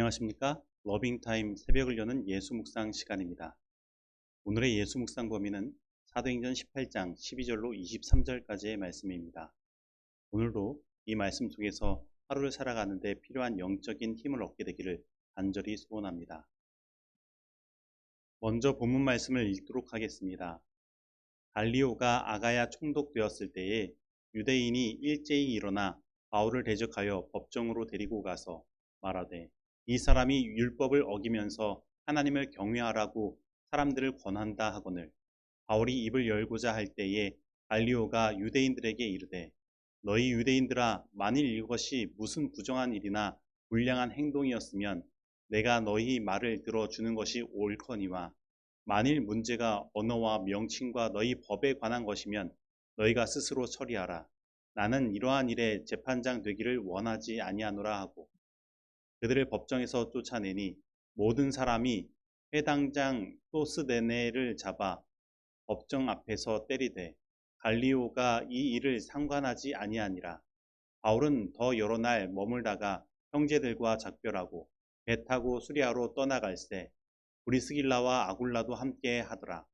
안녕하십니까? 러빙타임 새벽을 여는 예수 묵상 시간입니다. 오늘의 예수 묵상 범위는 사도행전 18장 12절로 23절까지의 말씀입니다. 오늘도 이 말씀 속에서 하루를 살아가는데 필요한 영적인 힘을 얻게 되기를 간절히 소원합니다. 먼저 본문 말씀을 읽도록 하겠습니다. 갈리오가 아가야 총독되었을 때에 유대인이 일제히 일어나 바울을 대적하여 법정으로 데리고 가서 말하되 이 사람이 율법을 어기면서 하나님을 경외하라고 사람들을 권한다 하거늘 바울이 입을 열고자 할 때에 갈리오가 유대인들에게 이르되 너희 유대인들아 만일 이것이 무슨 부정한 일이나 불량한 행동이었으면 내가 너희 말을 들어주는 것이 옳거니와 만일 문제가 언어와 명칭과 너희 법에 관한 것이면 너희가 스스로 처리하라. 나는 이러한 일에 재판장 되기를 원하지 아니하노라 하고 그들을 법정에서 쫓아내니 모든 사람이 회당장 소스데네를 잡아 법정 앞에서 때리되 갈리오가 이 일을 상관하지 아니하니라. 바울은 더 여러 날 머물다가 형제들과 작별하고 배 타고 수리아로 떠나갈새 브리스길라와 아굴라도 함께 하더라.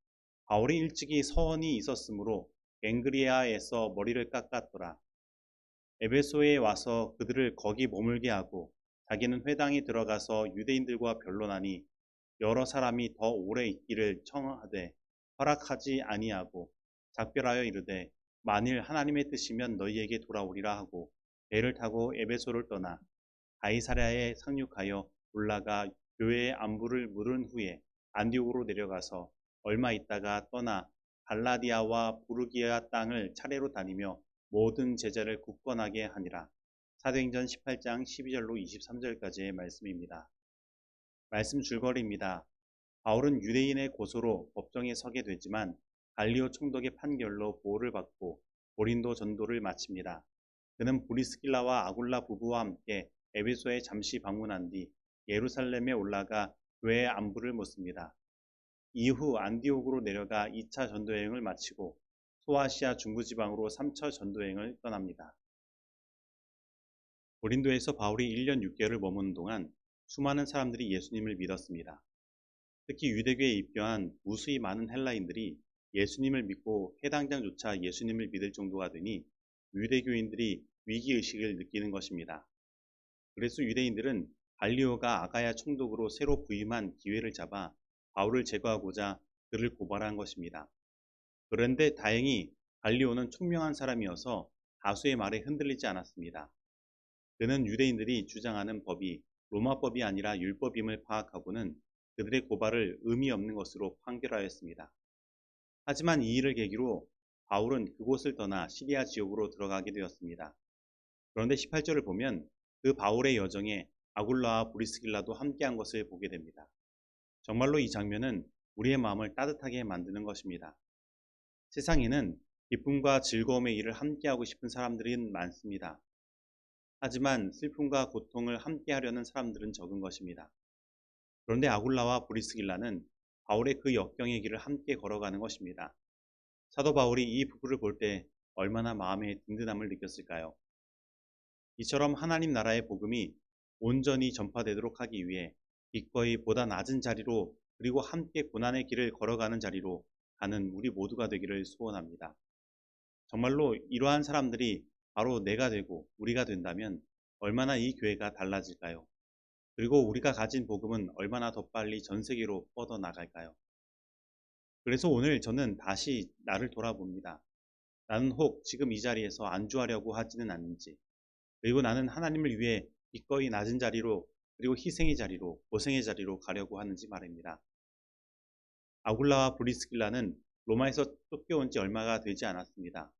바울이 일찍이 서원이 있었으므로 갱그리아에서 머리를 깎았더라. 에베소에 와서 그들을 거기 머물게 하고 자기는 회당에 들어가서 유대인들과 변론하니 여러 사람이 더 오래 있기를 청하되 허락하지 아니하고 작별하여 이르되 만일 하나님의 뜻이면 너희에게 돌아오리라 하고 배를 타고 에베소를 떠나 가이사랴에 상륙하여 올라가 교회의 안부를 물은 후에 안디옥으로 내려가서 얼마 있다가 떠나 발라디아와 부르기아 땅을 차례로 다니며 모든 제자를 굳건하게 하니라. 사도행전 18장 12절로 23절까지의 말씀입니다. 말씀 줄거리입니다. 바울은 유대인의 고소로 법정에 서게 되지만 갈리오 총독의 판결로 보호를 받고 고린도 전도를 마칩니다. 그는 브리스길라와 아굴라 부부와 함께 에베소에 잠시 방문한 뒤 예루살렘에 올라가 교회의 안부를 묻습니다. 이후 안디옥으로 내려가 2차 전도여행을 마치고 소아시아 중부지방으로 3차 전도여행을 떠납니다. 고린도에서 바울이 1년 6개월을 머무는 동안 수많은 사람들이 예수님을 믿었습니다. 특히 유대교에 입교한 무수히 많은 헬라인들이 예수님을 믿고 해당장조차 예수님을 믿을 정도가 되니 유대교인들이 위기의식을 느끼는 것입니다. 그래서 유대인들은 발리오가 아가야 총독으로 새로 부임한 기회를 잡아 바울을 제거하고자 그를 고발한 것입니다. 그런데 다행히 발리오는 총명한 사람이어서 다수의 말에 흔들리지 않았습니다. 그는 유대인들이 주장하는 법이 로마법이 아니라 율법임을 파악하고는 그들의 고발을 의미 없는 것으로 판결하였습니다. 하지만 이 일을 계기로 바울은 그곳을 떠나 시리아 지역으로 들어가게 되었습니다. 그런데 18절을 보면 그 바울의 여정에 아굴라와 브리스길라도 함께한 것을 보게 됩니다. 정말로 이 장면은 우리의 마음을 따뜻하게 만드는 것입니다. 세상에는 기쁨과 즐거움의 일을 함께하고 싶은 사람들이 많습니다. 하지만 슬픔과 고통을 함께하려는 사람들은 적은 것입니다. 그런데 아굴라와 브리스길라는 바울의 그 역경의 길을 함께 걸어가는 것입니다. 사도 바울이 이 부부를 볼 때 얼마나 마음의 든든함을 느꼈을까요? 이처럼 하나님 나라의 복음이 온전히 전파되도록 하기 위해 기꺼이 보다 낮은 자리로 그리고 함께 고난의 길을 걸어가는 자리로 가는 우리 모두가 되기를 소원합니다. 정말로 이러한 사람들이 바로 내가 되고 우리가 된다면 얼마나 이 교회가 달라질까요? 그리고 우리가 가진 복음은 얼마나 더 빨리 전 세계로 뻗어나갈까요? 그래서 오늘 저는 다시 나를 돌아봅니다. 나는 혹 지금 이 자리에서 안주하려고 하지는 않는지, 그리고 나는 하나님을 위해 기꺼이 낮은 자리로, 그리고 희생의 자리로, 고생의 자리로 가려고 하는지 말입니다. 아굴라와 브리스길라는 로마에서 쫓겨온 지 얼마가 되지 않았습니다.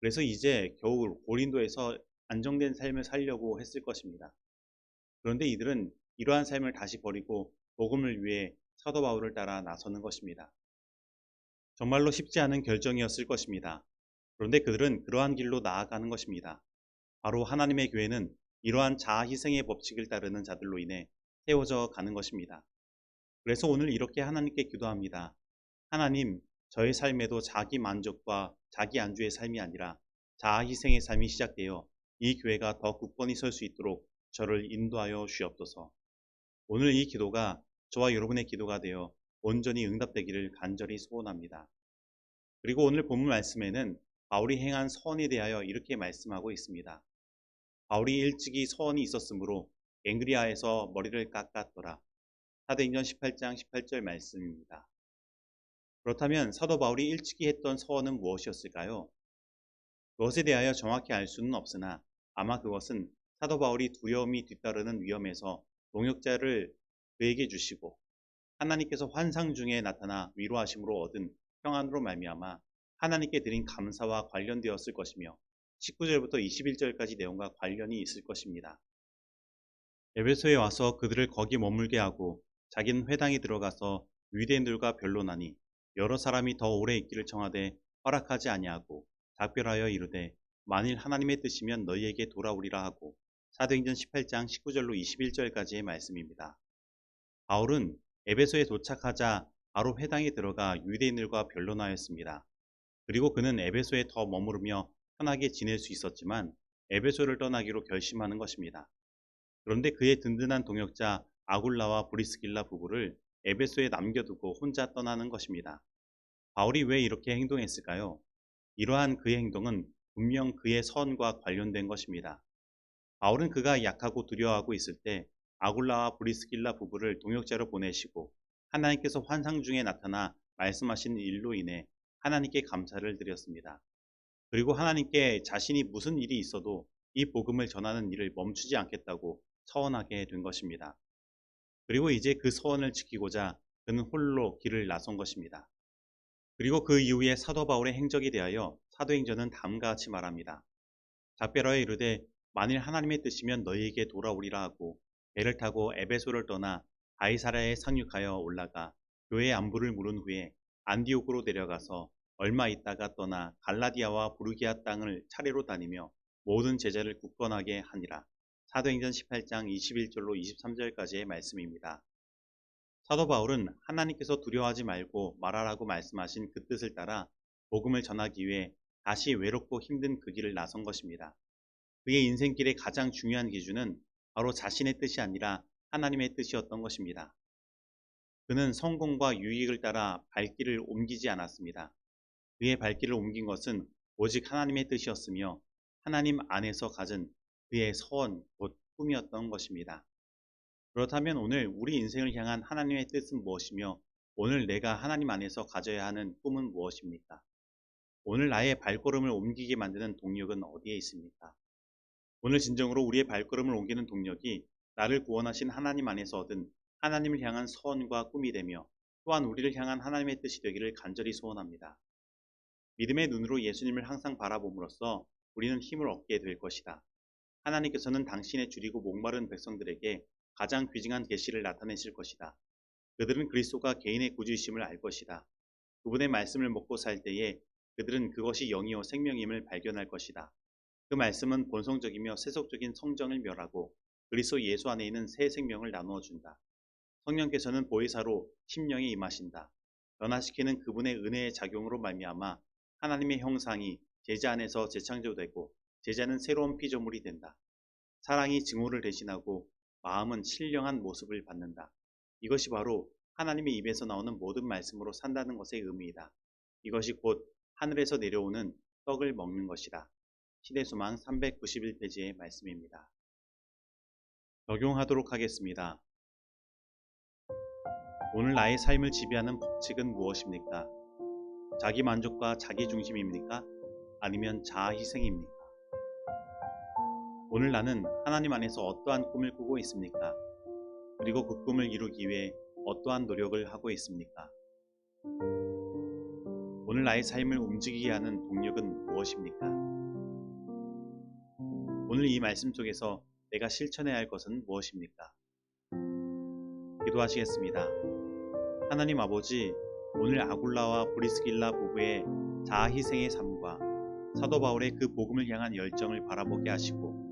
그래서 이제 겨우 고린도에서 안정된 삶을 살려고 했을 것입니다. 그런데 이들은 이러한 삶을 다시 버리고 복음을 위해 사도 바울을 따라 나서는 것입니다. 정말로 쉽지 않은 결정이었을 것입니다. 그런데 그들은 그러한 길로 나아가는 것입니다. 바로 하나님의 교회는 이러한 자아 희생의 법칙을 따르는 자들로 인해 세워져 가는 것입니다. 그래서 오늘 이렇게 하나님께 기도합니다. 하나님, 저의 삶에도 자기 만족과 자기 안주의 삶이 아니라 자아 희생의 삶이 시작되어 이 교회가 더 굳건히 설 수 있도록 저를 인도하여 주옵소서. 오늘 이 기도가 저와 여러분의 기도가 되어 온전히 응답되기를 간절히 소원합니다. 그리고 오늘 본문 말씀에는 바울이 행한 서원에 대하여 이렇게 말씀하고 있습니다. 바울이 일찍이 서원이 있었으므로 갱그리아에서 머리를 깎았더라. 사도행전 18장 18절 말씀입니다. 그렇다면 사도 바울이 일찍이 했던 서원은 무엇이었을까요? 그것에 대하여 정확히 알 수는 없으나 아마 그것은 사도 바울이 두려움이 뒤따르는 위험에서 동역자를 그에게 주시고 하나님께서 환상 중에 나타나 위로하심으로 얻은 평안으로 말미암아 하나님께 드린 감사와 관련되었을 것이며 19절부터 21절까지 내용과 관련이 있을 것입니다. 에베소에 와서 그들을 거기 머물게 하고 자기는 회당에 들어가서 유대인들과 변론하니 여러 사람이 더 오래 있기를 청하되 허락하지 아니하고 작별하여 이르되 만일 하나님의 뜻이면 너희에게 돌아오리라 하고 사도행전 18장 19절로 21절까지의 말씀입니다. 바울은 에베소에 도착하자 바로 회당에 들어가 유대인들과 변론하였습니다. 그리고 그는 에베소에 더 머무르며 편하게 지낼 수 있었지만 에베소를 떠나기로 결심하는 것입니다. 그런데 그의 든든한 동역자 아굴라와 브리스길라 부부를 에베소에 남겨두고 혼자 떠나는 것입니다. 바울이 왜 이렇게 행동했을까요? 이러한 그의 행동은 분명 그의 선과 관련된 것입니다. 바울은 그가 약하고 두려워하고 있을 때 아굴라와 브리스길라 부부를 동역자로 보내시고 하나님께서 환상 중에 나타나 말씀하신 일로 인해 하나님께 감사를 드렸습니다. 그리고 하나님께 자신이 무슨 일이 있어도 이 복음을 전하는 일을 멈추지 않겠다고 서원하게 된 것입니다. 그리고 이제 그 서원을 지키고자 그는 홀로 길을 나선 것입니다. 그리고 그 이후에 사도 바울의 행적에 대하여 사도행전은 다음과 같이 말합니다. 작별하여 이르되 만일 하나님의 뜻이면 너희에게 돌아오리라 하고 배를 타고 에베소를 떠나 바이사라에 상륙하여 올라가 교회 안부를 물은 후에 안디옥으로 내려가서 얼마 있다가 떠나 갈라디아와 부르기아 땅을 차례로 다니며 모든 제자를 굳건하게 하니라. 사도행전 18장 21절로 23절까지의 말씀입니다. 사도 바울은 하나님께서 두려워하지 말고 말하라고 말씀하신 그 뜻을 따라 복음을 전하기 위해 다시 외롭고 힘든 그 길을 나선 것입니다. 그의 인생길의 가장 중요한 기준은 바로 자신의 뜻이 아니라 하나님의 뜻이었던 것입니다. 그는 성공과 유익을 따라 발길을 옮기지 않았습니다. 그의 발길을 옮긴 것은 오직 하나님의 뜻이었으며 하나님 안에서 가진 그의 서원, 곧 꿈이었던 것입니다. 그렇다면 오늘 우리 인생을 향한 하나님의 뜻은 무엇이며 오늘 내가 하나님 안에서 가져야 하는 꿈은 무엇입니까? 오늘 나의 발걸음을 옮기게 만드는 동력은 어디에 있습니까? 오늘 진정으로 우리의 발걸음을 옮기는 동력이 나를 구원하신 하나님 안에서 얻은 하나님을 향한 서원과 꿈이 되며 또한 우리를 향한 하나님의 뜻이 되기를 간절히 소원합니다. 믿음의 눈으로 예수님을 항상 바라봄으로써 우리는 힘을 얻게 될 것이다. 하나님께서는 당신의 줄이고 목마른 백성들에게 가장 귀중한 계시를 나타내실 것이다. 그들은 그리스도가 개인의 구주이심을 알 것이다. 그분의 말씀을 먹고 살 때에 그들은 그것이 영이요 생명임을 발견할 것이다. 그 말씀은 본성적이며 세속적인 성정을 멸하고 그리스도 예수 안에 있는 새 생명을 나누어 준다. 성령께서는 보혜사로 심령에 임하신다. 변화시키는 그분의 은혜의 작용으로 말미암아 하나님의 형상이 제자 안에서 재창조되고 제자는 새로운 피조물이 된다. 사랑이 증오를 대신하고 마음은 신령한 모습을 받는다. 이것이 바로 하나님의 입에서 나오는 모든 말씀으로 산다는 것의 의미이다. 이것이 곧 하늘에서 내려오는 떡을 먹는 것이다. 시대수망 391페이지의 말씀입니다. 적용하도록 하겠습니다. 오늘 나의 삶을 지배하는 법칙은 무엇입니까? 자기 만족과 자기 중심입니까? 아니면 자아 희생입니까? 오늘 나는 하나님 안에서 어떠한 꿈을 꾸고 있습니까? 그리고 그 꿈을 이루기 위해 어떠한 노력을 하고 있습니까? 오늘 나의 삶을 움직이게 하는 동력은 무엇입니까? 오늘 이 말씀 속에서 내가 실천해야 할 것은 무엇입니까? 기도하시겠습니다. 하나님 아버지, 오늘 아굴라와 브리스길라 부부의 자아 희생의 삶과 사도 바울의 그 복음을 향한 열정을 바라보게 하시고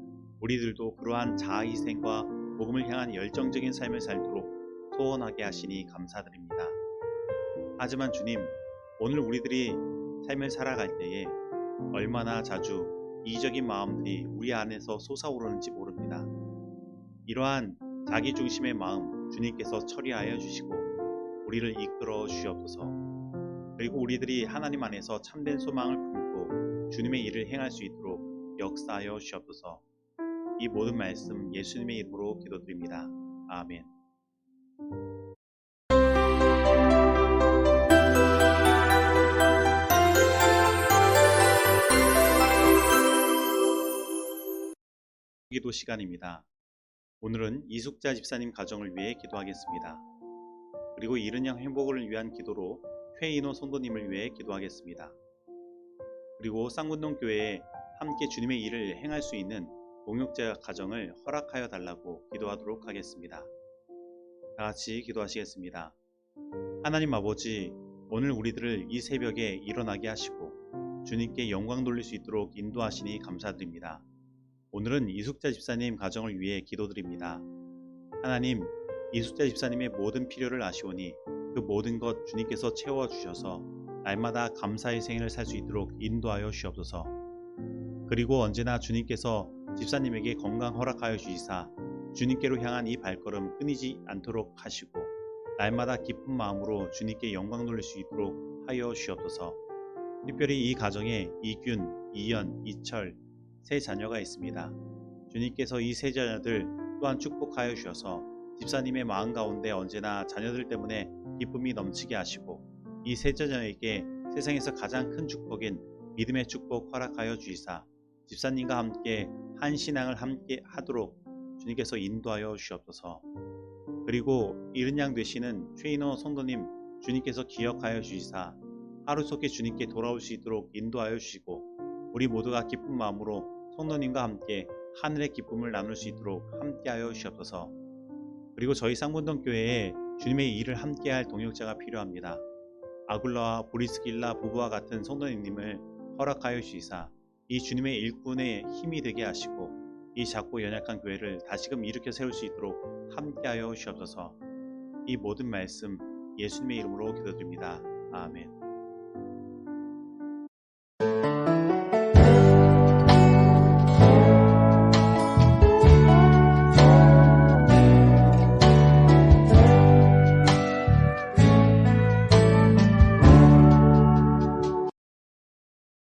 우리들도 그러한 자아 희생과 복음을 향한 열정적인 삶을 살도록 소원하게 하시니 감사드립니다. 하지만 주님, 오늘 우리들이 삶을 살아갈 때에 얼마나 자주 이적인 마음들이 우리 안에서 솟아오르는지 모릅니다. 이러한 자기 중심의 마음, 주님께서 처리하여 주시고 우리를 이끌어 주시옵소서. 그리고 우리들이 하나님 안에서 참된 소망을 품고 주님의 일을 행할 수 있도록 역사하여 주시옵소서. 이 모든 말씀 예수님의 이름으로 기도드립니다. 아멘. 기도 시간입니다. 오늘은 이숙자 집사님 가정을 위해 기도하겠습니다. 그리고 이른 양 행복을 위한 기도로 최인호 성도님을 위해 기도하겠습니다. 그리고 쌍문동 교회에 함께 주님의 일을 행할 수 있는 동역자 가정을 허락하여 달라고 기도하도록 하겠습니다. 다 같이 기도하시겠습니다. 하나님 아버지, 오늘 우리들을 이 새벽에 일어나게 하시고 주님께 영광 돌릴 수 있도록 인도하시니 감사드립니다. 오늘은 이숙자 집사님 가정을 위해 기도드립니다. 하나님, 이숙자 집사님의 모든 필요를 아시오니 그 모든 것 주님께서 채워주셔서 날마다 감사의 생일을 살 수 있도록 인도하여 주시옵소서. 그리고 언제나 주님께서 집사님에게 건강 허락하여 주시사 주님께로 향한 이 발걸음 끊이지 않도록 하시고 날마다 기쁜 마음으로 주님께 영광 돌릴 수 있도록 하여 주시옵소서. 특별히 이 가정에 이균, 이연, 이철 세 자녀가 있습니다. 주님께서 이 세 자녀들 또한 축복하여 주셔서 집사님의 마음 가운데 언제나 자녀들 때문에 기쁨이 넘치게 하시고 이 세 자녀에게 세상에서 가장 큰 축복인 믿음의 축복 허락하여 주시사 집사님과 함께 한 신앙을 함께 하도록 주님께서 인도하여 주시옵소서. 그리고 이른 양 되시는 최인호 성도님 주님께서 기억하여 주시사 하루속히 주님께 돌아올 수 있도록 인도하여 주시고 우리 모두가 기쁜 마음으로 성도님과 함께 하늘의 기쁨을 나눌 수 있도록 함께하여 주시옵소서. 그리고 저희 쌍문동 교회에 주님의 일을 함께할 동역자가 필요합니다. 아굴라와 보리스길라 부부와 같은 성도님을 허락하여 주시사 이 주님의 일꾼의 힘이 되게 하시고 이 작고 연약한 교회를 다시금 일으켜 세울 수 있도록 함께하여 주시옵소서. 이 모든 말씀 예수님의 이름으로 기도드립니다. 아멘.